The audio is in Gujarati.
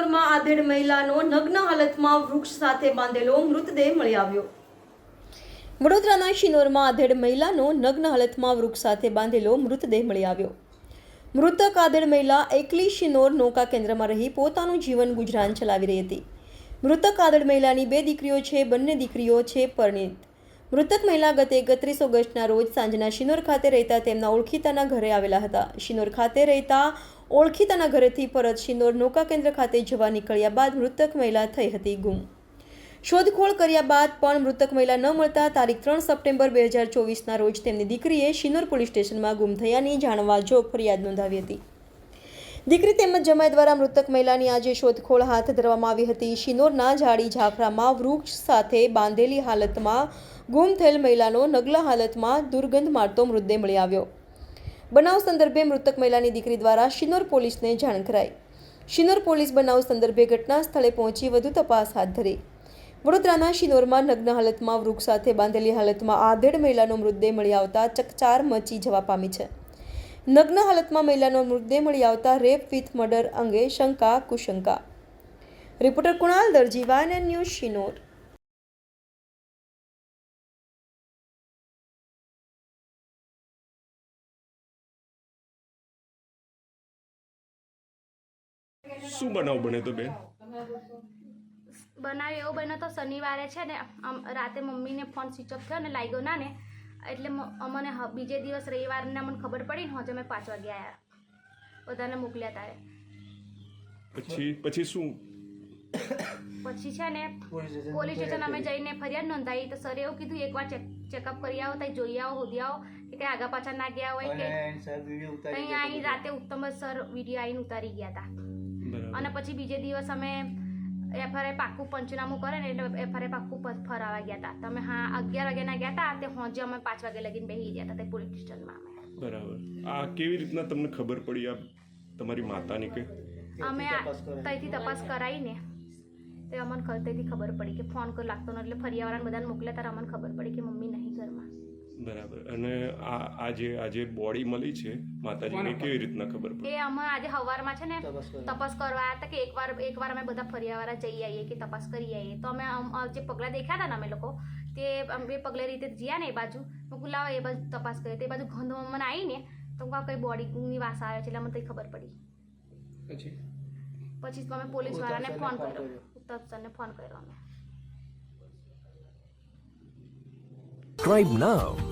આધેડ મહિલાનો નગ્ન હાલતમાં વૃક્ષ સાથે બાંધેલો મૃતદેહ મળી આવ્યો. વડોદરાના શિનોરમાં આધેડ મહિલાનો નગ્ન હાલતમાં વૃક્ષ સાથે બાંધેલો મૃતદેહ મળી આવ્યો. મૃતક આધેડ મહિલા એકલી શિનોર નૌકા કેન્દ્રમાં રહી પોતાનું જીવન ગુજરાન ચલાવી રહી હતી. મૃતક આધેડ મહિલાની બે દીકરીઓ છે, બંને દીકરીઓ છે, પરણિત. મૃતક મહિલા ગત એકત્રીસ ઓગસ્ટના રોજ સાંજના શિનોર ખાતે રહેતા તેમના ઓળખીતાના ઘરે આવેલા હતા. શિનોર ખાતે રહેતા ઓળખીતાના ઘરેથી પરત શિનોર નૌકા કેન્દ્ર ખાતે જવા નીકળ્યા બાદ મૃતક મહિલા થઈ હતી ગુમ. શોધખોળ કર્યા બાદ પણ મૃતક મહિલા ન મળતા તારીખ ત્રણ સપ્ટેમ્બર બે હજાર ચોવીસના રોજ તેમની દીકરીએ શિનોર પોલીસ સ્ટેશનમાં ગુમ થયાની જાણવા જોગ ફરિયાદ નોંધાવી હતી. દીકરી તેમજ જમાઈ દ્વારા મૃતક મહિલાની આજે શોધખોળ હાથ ધરવામાં આવી હતી. શિનોરના ઝાડી ઝાફરામાં વૃક્ષ સાથે બાંધેલી હાલતમાં ગુમ થયેલ મહિલાનો નગલા હાલતમાં દુર્ગંધ મારતો મૃતદેહ મળી આવ્યો. બનાવ સંદર્ભે મૃતક મહિલાની દીકરી દ્વારા શિનોર પોલીસને જાણ કરાઈ. શિનોર પોલીસ બનાવ સંદર્ભે ઘટના સ્થળે પહોંચી વધુ તપાસ હાથ ધરી. વડોદરાના શિનોરમાં નગ્ન હાલતમાં વૃક્ષ સાથે બાંધેલી હાલતમાં આધેડ મહિલાનો મૃતદેહ મળી આવતા ચકચાર મચી જવા પામી છે. નગ્ન હાલતમાં મહિલાનો મૃતદેહ મળી આવતા રેપ વિથ મર્ડર અંગે શંકા, કુશંકા. રિપોર્ટર કુણાલ દરજી વાયન ન્યૂઝ શિનોર. શું બનાવ બને તો બેન? બનાવ એવો બન્યો તો શનિવારે છે ને રાતે મમ્મીને ફોન સ્વિચ ઓફ થયો ને લાગ્યો ના ને એટલે અમને બીજે દિવસ રવિવારને અમને ખબર પડી ને હજુ અમે પાંચ વાગે આવ્યા બધાને મોકલ્યા તારે. પછી પછી શું? પછી છે ને પોલીસ સ્ટેશન અમે જઈને ફરિયાદ નોંધાવી તો સરે એવું કીધું એકવાર ચેક ચેકઅપ કરી આવો ત્યાં જોઈ આવો હોદી આવો કે કઈ આગા પાછા ના ગયા હોય કે ત્યાં અહીં રાતે ઉત્તમ સર વીડિયો આવીને ઉતારી ગયા હતા અને પછી બીજે દિવસ અમે એફઆરઆઈ પાક્કું પંચનામું કરે ને એટલે એફઆરઆઈ પાક્કું ફરાવા ગયા હતા તમે હા અગિયાર વાગ્યાના ગયા હતા તે હોજે અમે પાંચ વાગે લગીને બેસી ગયા હતા તે પોલીસ સ્ટેશનમાં અમે. બરાબર. આ કેવી રીતના તમને ખબર પડી આ તમારી માતાની કે? અમે ત્યાંથી તપાસ કરાવીને તે અમને ત્યાંથી ખબર પડી કે ફોન કર લાગતો ન એટલે ફરિયાવાળાને બધાને મોકલ્યા ત્યારે અમને ખબર પડી કે મમ્મી નહીં ઘરમાં. બરાબર. અને આ આ જે આજે બોડી મળી છે માતાજીને કેવી રીતના ખબર પડી? એ અમે આજે સવારમાં છે ને તપાસ કરવા. આવ્યા હતા કે એકવાર એકવાર અમે બધા ફરિયાવાળા જઈ આવીએ કે તપાસ કરી આવીએ. તો અમે અમ- જે પગલાં દેખ્યા હતા ને અમે લોકો તે અમે પગલે રીતે જ્યાં ને એ બાજુ મેં એ બાજુ તપાસ કરી તે બાજુ ગંધ મને આવીને તો કઈ બોડીની વાસ આવે છે એટલે મને તઈ ખબર પડી. પછી? પછી તો અમે પોલીસ વાળાને ફોન કર્યો. સરને ફોન કર્યો અમે. Subscribe now